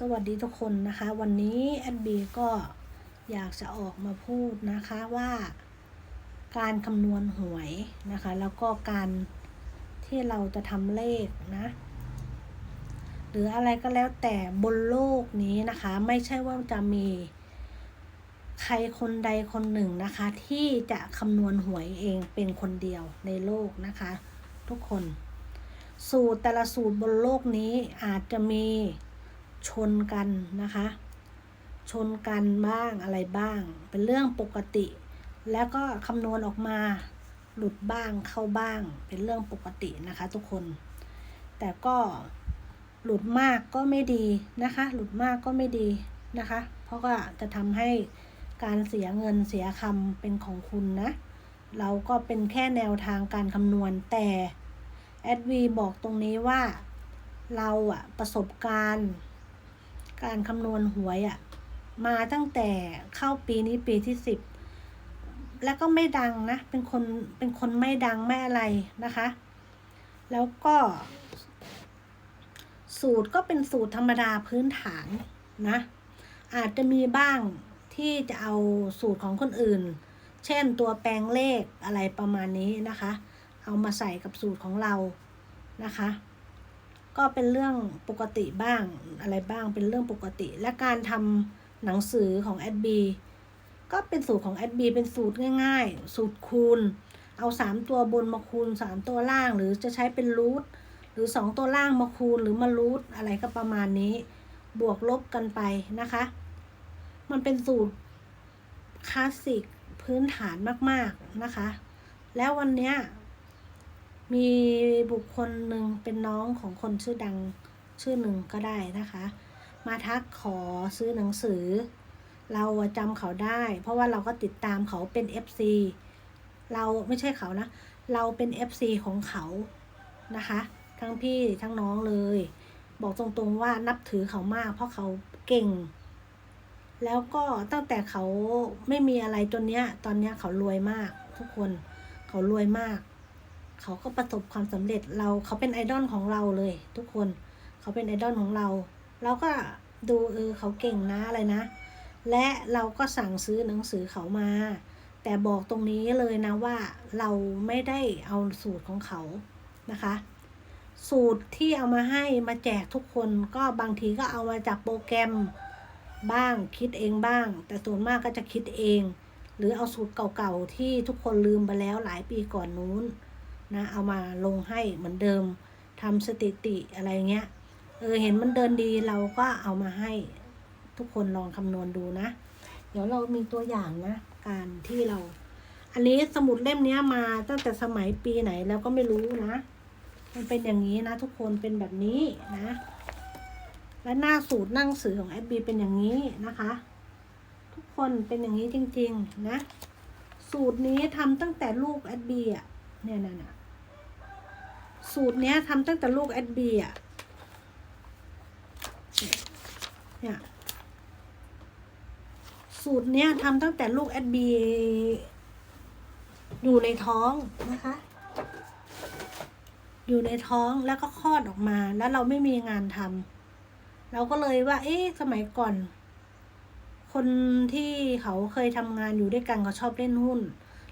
สวัสดีทุกคนนะคะ วันนี้แอดบีก็อยากจะออกมาพูดนะคะว่า การคำนวณหวยนะคะ แล้วก็การที่เราจะทำเลขนะ หรืออะไรก็แล้วแต่บนโลกนี้นะคะ ไม่ใช่ว่าจะมีใครคนใดคนหนึ่งนะคะ ที่จะคำนวณหวยเองเป็นคนเดียวในโลกนะคะ ทุกคน สูตรแต่ละสูตรบนโลกนี้อาจจะมี ชนกันนะคะ ชนกันบ้างอะไรบ้าง เป็นเรื่องปกติ แล้วก็คำนวณออกมาหลุดบ้างเข้าบ้าง เป็นเรื่องปกตินะคะทุกคน แต่ก็หลุดมากก็ไม่ดีนะคะ หลุดมากก็ไม่ดีนะคะ เพราะว่าจะทำให้การเสียเงินเสียคำเป็นของคุณนะ เราก็เป็นแค่แนวทางการคำนวณแต่แอดวีบอกตรงนี้ว่าเราอะประสบการณ์ การคำนวณหวยอะมาตั้งแต่เข้าปีนี้ปีที่สิบแล้วก็ไม่ดังนะ เป็นคนเป็นคนไม่ดังไม่อะไรนะคะ แล้วก็ สูตรก็เป็นสูตรธรรมดาพื้นฐานนะ อาจจะมีบ้างที่จะเอาสูตรของคนอื่น เช่นตัวแปลงเลขอะไรประมาณนี้นะคะ เอามาใส่กับสูตรของเรานะคะ ก็เป็นเรื่องปกติบ้างอะไรบ้างเป็นเรื่องปกติ และการทำหนังสือของแอดบีก็เป็นสูตรของแอดบีเป็นสูตรง่ายๆ สูตรคูณ เอาสามตัวบนมาคูณสามตัวล่าง หรือจะใช้เป็นรูทหรือสองตัวล่างมาคูณหรือมารูทอะไรก็ประมาณนี้ บวกลบกันไปนะคะ มันเป็นสูตรคลาสสิกพื้นฐานมากๆนะคะ แล้ววันเนี้ย มีบุคคลหนึ่งเป็นน้องของคนชื่อดังชื่อหนึ่งก็ได้นะคะ มาทักขอซื้อหนังสือ เราจำเขาได้ เพราะว่าเราก็ติดตามเขาเป็น FC เราไม่ใช่เขานะ เราเป็น FC ของเขานะคะ ทั้งพี่ทั้งน้องเลย บอกตรงๆว่านับถือเขามาก เพราะเขาเก่ง แล้วก็ตั้งแต่เขาไม่มีอะไรจนเนี้ย ตอนเนี้ยเขารวยมากทุกคน เขารวยมาก เขาก็ประสบความสำเร็จเราเขาเป็นไอดอลของเราเลย ทุกคนเขาเป็นไอดอลของเรา เราก็ดูเออเขาเก่งนะอะไรนะ และเราก็สั่งซื้อหนังสือเขามา แต่บอกตรงนี้เลยนะว่าเราไม่ได้เอาสูตรของเขานะคะ สูตรที่เอามาให้มาแจกทุกคนก็บางทีก็เอามาจากโปรแกรมบ้างคิดเองบ้าง แต่ส่วนมากก็จะคิดเอง หรือเอาสูตรเก่าๆที่ทุกคนลืมไปแล้วหลายปีก่อนนู้น นะเอามาลงให้เหมือนเดิมทำสถิติอะไรเงี้ยเออเห็นมันเดินดีเราก็เอามาให้ทุกคนลองคำนวณดูนะ เดี๋ยวเรามีตัวอย่างนะ การที่เรา อันนี้สมุดเล่มเนี้ยมาตั้งแต่สมัยปีไหนแล้วก็ไม่รู้นะ มันเป็นอย่างนี้นะ ทุกคนเป็นแบบนี้นะ และหน้าสูตรนั่งสือของแอดบีเป็นอย่างนี้นะคะ ทุกคนเป็นอย่างนี้จริง ๆ นะ สูตรนี้ทำตั้งแต่ลูกแอดบีอะเนี่ยนะนะ สูตรเนี้ยทำตั้งแต่ลูกแอดบีอะ เนี่ย สูตรเนี้ยทำตั้งแต่ลูกแอดบีอยู่ในท้องนะคะ อยู่ในท้องแล้วก็คลอดออกมา แล้วเราไม่มีงานทำเราก็เลยว่า เอ๊ะ สมัยก่อน คนที่เขาเคยทำงานอยู่ด้วยกันเขาชอบเล่นหุ้น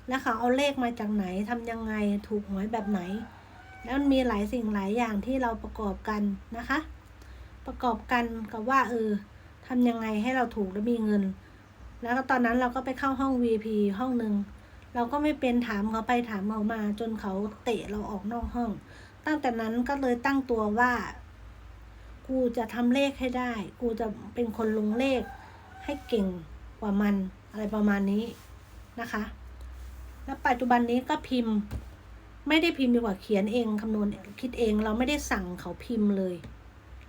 แล้วเขาเอาเลขมาจากไหนทำยังไงถูกหวยแบบไหน แล้วมันมีหลายสิ่งหลายอย่างที่เราประกอบกันนะคะ ประกอบกันกับว่าเออทำยังไงให้เราถูกและมีเงิน แล้วก็ตอนนั้นเราก็ไปเข้าห้อง VP ห้องหนึ่งเราก็ไม่เป็นถามเขาไปถามเขามา จนเขาเตะเราออกนอกห้อง ตั้งแต่นั้นก็เลยตั้งตัวว่า กูจะทำเลขให้ได้ กูจะเป็นคนลงเลขให้เก่งกว่ามันอะไรประมาณนี้นะคะ แล้วปัจจุบันนี้ก็พิมพ์ ไม่ได้พิมพ์ดีกว่าเขียนเองคำนวณคิดเองเราไม่ได้สั่งเขาพิมพ์เลย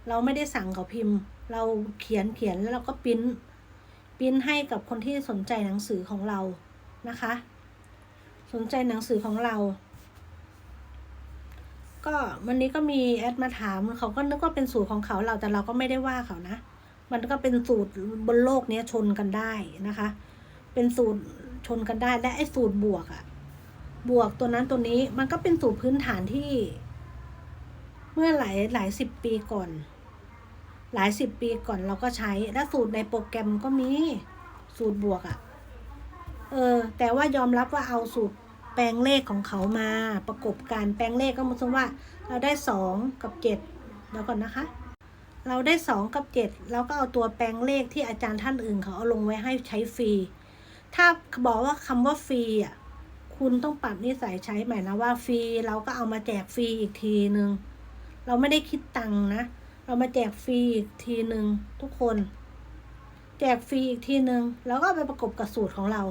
เราไม่ได้สั่งเขาพิมพ์ เราเขียนเขียนแล้วเราก็ปริ้นปริ้นให้กับคนที่สนใจหนังสือของเรานะคะ สนใจหนังสือของเรา ก็วันนี้ก็มีแอดมาถามเขาก็นึกว่าเป็นสูตรของเขาเราแต่เราก็ไม่ได้ว่าเขานะ มันก็เป็นสูตรบนโลกนี้ชนกันได้นะคะ เป็นสูตรชนกันได้และไอ้สูตรบวกอะ บวกตัวนั้นตัวนี้มันก็เป็นสูตรพื้นฐานที่ เมื่อหลายหลายสิบปีก่อน หลายสิบปีก่อนเราก็ใช้และสูตรในโปรแกรมก็มีสูตรบวกอะ่ะ เออ แต่ว่ายอมรับว่าเอาสูตรแปลงเลขของเขามาประกบกันแปลงเลขก็มันสมว่า เราได้สองกับเจ็ดเดี๋ยวก่อนนะคะ เราได้สองกับเจ็ดแล้วก็เอาตัวแปลงเลขที่อาจารย์ท่านอื่นเขาเอาลงไว้ให้ใช้ฟรี ถ้าบอกว่าคำว่าฟรีอะ คุณต้องปรับนิสัยใช้ใหม่นะว่าฟรีเราก็เอามาแจกฟรีอีกทีหนึ่งเราไม่ได้คิดตังค์นะ เรามาแจกฟรีอีกทีหนึ่งทุกคน แจกฟรีอีกทีหนึ่งแล้วก็ไปประกบกับสูตรของเรา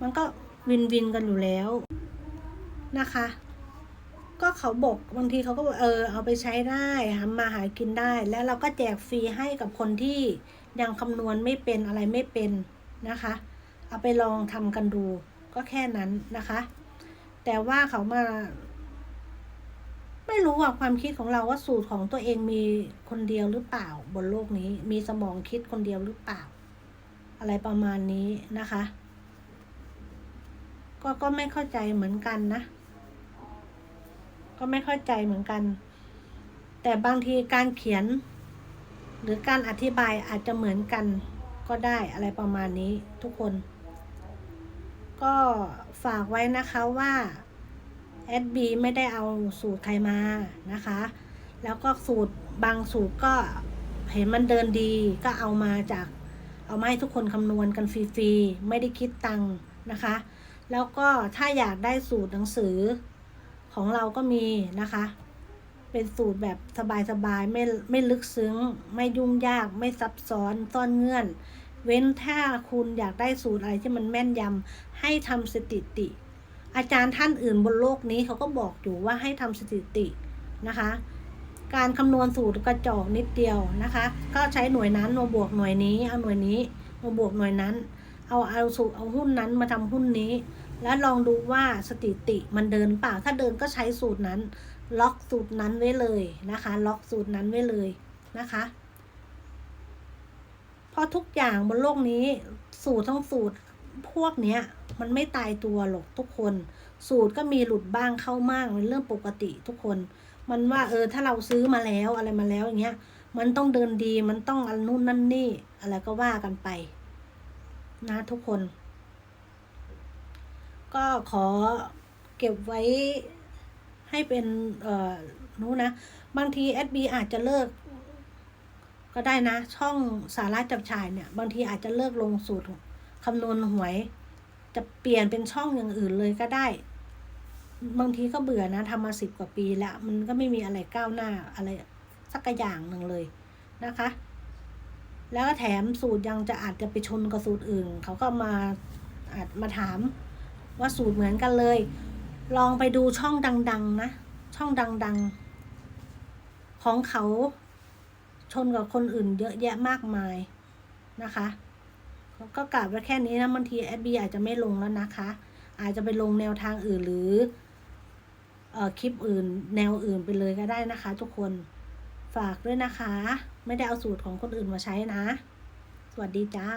มันก็วินวินกันอยู่แล้วนะคะ ก็เขาบอกบางทีเขาก็บอกเออเอาไปใช้ได้ทำมาหากินได้ แล้วเราก็แจกฟรีให้กับคนที่ยังคำนวณไม่เป็นอะไรไม่เป็นนะคะ เอาไปลองทำกันดู ก็แค่นั้นนะคะ แต่ว่าเขามา ไม่รู้ว่าความคิดของเราว่าสูตรของตัวเองมีคนเดียวหรือเปล่า บนโลกนี้ มีสมองคิดคนเดียวหรือเปล่า อะไรประมาณนี้นะคะ ก็ก็ไม่เข้าใจเหมือนกันนะ ก็ไม่เข้าใจเหมือนกัน แต่บางทีการเขียน หรือการอธิบายอาจจะเหมือนกันก็ได้อะไรประมาณนี้ทุกคน ก็ฝากไว้นะคะว่าแอดบีไม่ได้เอาสูตรใครมานะคะ แล้วก็สูตรบางสูตรก็เห็นมันเดินดีก็เอามาจากเอามาให้ทุกคนคำนวณกันฟรีๆ ไม่ได้คิดตังค์นะคะ แล้วก็ถ้าอยากได้สูตรหนังสือของเราก็มีนะคะ เป็นสูตรแบบสบายๆ ไม่ไม่ลึกซึ้ง ไม่ยุ่งยากไม่ซับซ้อนซ่อนเงื่อน เว้นถ้าคุณอยากได้สูตรอะไรที่มันแม่นยำให้ทำสถิติ อาจารย์ท่านอื่นบนโลกนี้เขาก็บอกอยู่ว่าให้ทำสถิตินะคะ การคำนวณสูตรกระจอกนิดเดียวนะคะ ก็ใช้หน่วยนั้นมาบวกหน่วยนี้ เอาหน่วยนี้มาบวกหน่วยนั้น เอาเอาสูตรเอาหุ้นนั้นมาทำหุ้นนี้ แล้วลองดูว่าสถิติมันเดินเปล่าถ้าเดินก็ใช้สูตรนั้น ล็อกสูตรนั้นไว้เลยนะคะ ล็อกสูตรนั้นไว้เลยนะคะ ราะทุกอย่างบนโลกนี้ สูตรทั้งสูตรพวกเนี้ย มันไม่ตายตัวหรอกทุกคน สูตรก็มีหลุดบ้างเข้ามากเป็นเรื่องปกติทุกคน มันว่าเออถ้าเราซื้อมาแล้วอะไรมาแล้วอย่างเงี้ย มันต้องเดินดีมันต้องอันนู่นนั่นนี่ อะไรก็ว่ากันไป นะทุกคน ก็ขอเก็บไว้ให้เป็นเอ่อนู้นนะบางที SB อาจจะเลิก ก็ได้นะ ช่องสาระจับฉายเนี่ย บางทีอาจจะเลิกลงสูตรคำนวณหวย จะเปลี่ยนเป็นช่องอย่างอื่นเลยก็ได้ บางทีก็เบื่อนะทำมาสิบกว่าปีแล้ว มันก็ไม่มีอะไรก้าวหน้าอะไรสักอย่างหนึ่งเลยนะคะ แล้วก็แถมสูตรยังจะอาจจะไปชนกับสูตรอื่น เขาก็มาอาจมาถามว่าสูตรเหมือนกันเลย ลองไปดูช่องดัง ๆ นะ ช่องดัง ๆ ของเขา ชนกับคนอื่นเยอะแยะมากมายนะคะก็กลับไว้แค่นี้นะบางทีแอดบีอาจจะไม่ลงแล้วนะคะ อาจจะไปลงแนวทางอื่นหรือเอ่อคลิปอื่น แนวอื่นไปเลยก็ได้นะคะ ทุกคนฝากด้วยนะคะ ไม่ได้เอาสูตรของคนอื่นมาใช้นะ สวัสดีจ้า